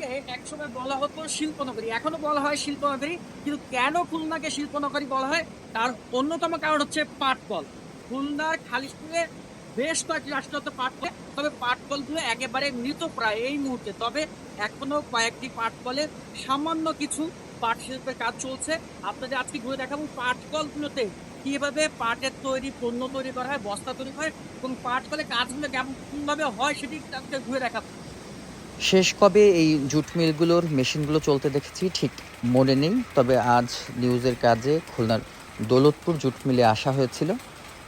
খুলনাকে একসময় বলা হতো শিল্পনগরী। এখনও বলা হয় শিল্পনগরী, কিন্তু কেন খুলনাকে শিল্পনগরী বলা হয়? তার অন্যতম কারণ হচ্ছে পাটকল। খুলনার খালিশপুরে বেশ কয়েকটি রাষ্ট্রগত পাটকল। তবে পাটকলগুলো একেবারে মৃত প্রায় এই মুহূর্তে। তবে এখনও কয়েকটি পাটকলে সামান্য কিছু পাট শিল্পের কাজ চলছে। আপনাদের আজকে ঘুরে দেখাবো পাটকলগুলোতে কীভাবে পাটের তৈরি, পণ্য তৈরি করা হয়, বস্তা তৈরি হয় এবং পাটকলে কাজগুলো কেমন ভাবে হয় সেটি আজকে ঘুরে দেখাবো। শেষ কবে এই জুট মিলগুলোর মেশিনগুলো চলতে দেখেছি ঠিক মনে নেই, তবে আজ নিউজের কাজে খুলনার দৌলতপুর জুট মিলে আসা হয়েছিল।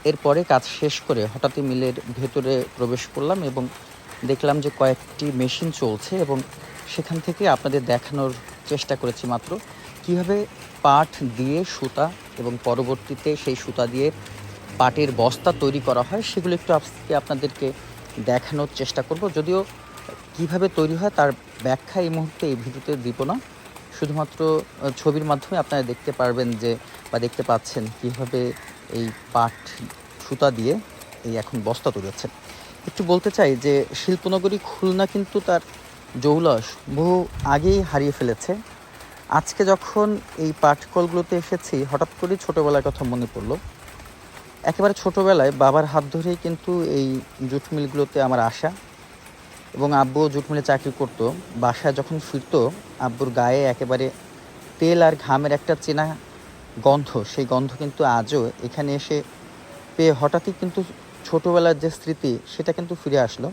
এরপরে কাজ শেষ করে হঠাৎই মিলের ভেতরে প্রবেশ করলাম এবং দেখলাম যে কয়েকটি মেশিন চলছে এবং সেখান থেকে আপনাদের দেখানোর চেষ্টা করেছি মাত্র কীভাবে পাট দিয়ে সুতা এবং পরবর্তীতে সেই সুতা দিয়ে পাটের বস্তা তৈরি করা হয়, সেগুলো একটু আজকে আপনাদেরকে দেখানোর চেষ্টা করব। যদিও কীভাবে তৈরি হয় তার ব্যাখ্যা এই মুহূর্তে এই ভিডিওতে দিব না। শুধুমাত্র ছবির মাধ্যমে আপনারা দেখতে পারবেন যে, বা দেখতে পাচ্ছেন কীভাবে এই পাট সুতা দিয়ে এই এখন বস্তা তৈরি হচ্ছে। একটু বলতে চাই যে, শিল্পনগরী খুলনা কিন্তু তার জৌলস বহু আগেই হারিয়ে ফেলেছে। আজকে যখন এই পাটকলগুলোতে এসেছি, হঠাৎ করে ছোটোবেলার কথা মনে পড়ল। একেবারে ছোটোবেলায় বাবার হাত ধরেই কিন্তু এই জুট মিলগুলোতে আমার আসা। এবং আব্বু জুট মিলে চাকরি করতো। বাসায় যখন ফিরতো, আব্বুর গায়ে একেবারে তেল আর ঘামের একটা চেনা গন্ধ। সেই গন্ধ কিন্তু আজও এখানে এসে পেয়ে হঠাৎই কিন্তু ছোটোবেলার যে স্মৃতি, সেটা কিন্তু ফিরে আসলো।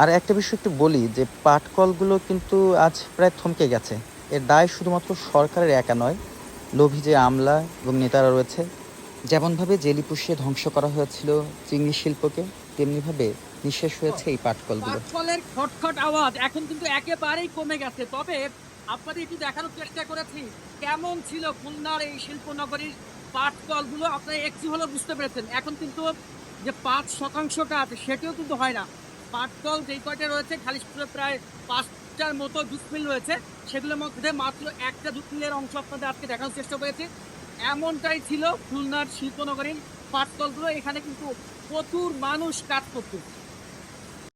আর একটা বিষয় একটু বলি, যে পাটকলগুলো কিন্তু আজ প্রায় থমকে গেছে। এর দায় শুধুমাত্র সরকারের একা নয়, লোভী যে আমলা এবং নেতারা রয়েছে যেমনভাবে জেলি পুষিয়ে ধ্বংস করা হয়েছিল চিংড়ি শিল্পকে, তেমনিভাবে নিঃশেষ হয়েছে এই পাটকলগুলো। পাটকলের খটখট আওয়াজ এখন কিন্তু একেবারেই কমে গেছে। তবে আপনাদের একটু দেখানোর চেষ্টা করেছি, কেমন ছিল খুলনার এই শিল্পনগরীর পাটকলগুলো? আপনারা একটু হলেও বুঝতে পেরেছেন। এখন কিন্তু যে পাঁচ শতাংশটা আছে, সেটিও কিন্তু হয় না। পাটকল যেই কয়টা রয়েছে খালিশপুরে প্রায় পাঁচটার মতো দুধ রয়েছে। সেগুলোর মধ্যে মাত্র একটা দুধ অংশ আপনাদের আজকে দেখানোর চেষ্টা করেছি। এমনটাই ছিল খুলনার শিল্পনগরীর পাটকলগুলো এখানে কিন্তু প্রচুর মানুষ কাজ করতো।